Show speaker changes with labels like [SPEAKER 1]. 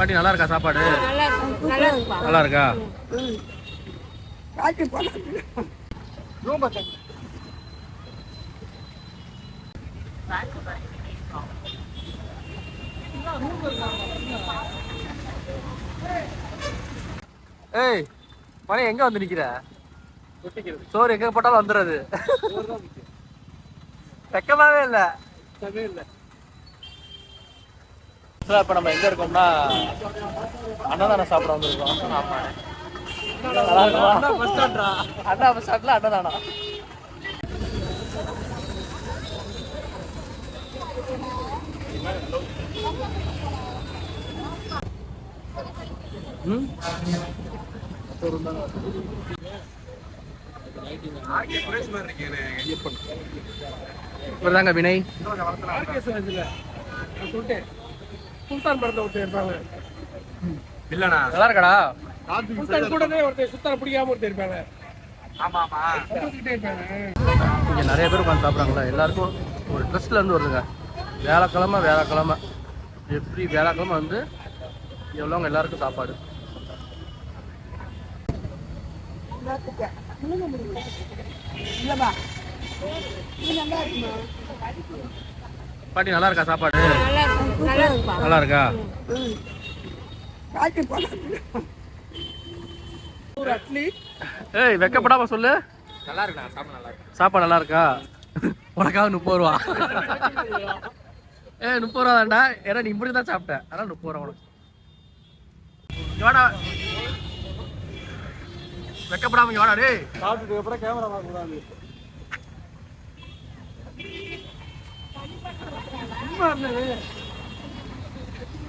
[SPEAKER 1] பாட்டி நல்லா இருக்கா சாப்பாடு?
[SPEAKER 2] நல்லா இருக்கு
[SPEAKER 1] ஏய் மணி எங்க வந்து நிக்கிற? சோறு எங்க போட்டாலும் வந்துடுறது வெக்கமாவே இல்ல. சார் இப்போ நம்ம எங்க இருக்கோம்னா அன்னதானம் சாப்பிட வந்திருக்கோம். நல்லா இருக்குமா? அண்ணா பஸ் ஸ்டாண்ட்ல அன்னதானம். ம்? இப்பதாங்க வினய்.
[SPEAKER 3] சுல்தான் படத்தை ஒருத்தர் இருப்பாங்க.
[SPEAKER 1] இல்லண்ணா. நல்லா இருக்கடா.
[SPEAKER 3] சுல்தான் கூடவே ஒருத்தர் சுல்தான் பிடிக்காம ஒருத்தர் இருப்பாங்க.
[SPEAKER 1] இங்க நிறைய பேர் உட்காந்து சாப்பிட்றாங்களா எல்லாருக்கும் ஒரு ட்ரெஸ்ல இருந்து வருதுங்க. வேலைக்கிழமை வேலைக்கிழமை எப்படி வேலைக்கிழமை வந்து எவ்வளோங்க எல்லாருக்கும் சாப்பாடு? பாட்டி நல்லா இருக்கா சாப்பாடு?
[SPEAKER 2] நல்லா இருக்கு
[SPEAKER 1] ஏய் வெக்கப்படாம சொல்லு.
[SPEAKER 3] நல்லா இருக்குண்ணா சாப்பிட நல்லா இருக்கு
[SPEAKER 1] சாப்பாடு நல்லா இருக்கா உனக்காக முப்பது ரூபா ஏ முப்பது ரூபா தான்டா ஏன்னா நீ இப்படி தான் சாப்பிட்ட. அதான் முப்பது ரூபா உனக்கு வாடா. வெக்கப்படாம இங்க வாடா டேய்.
[SPEAKER 3] சாப்பிட்டுட்டு அப்புறம் கேமரா பார்க்க கூடாது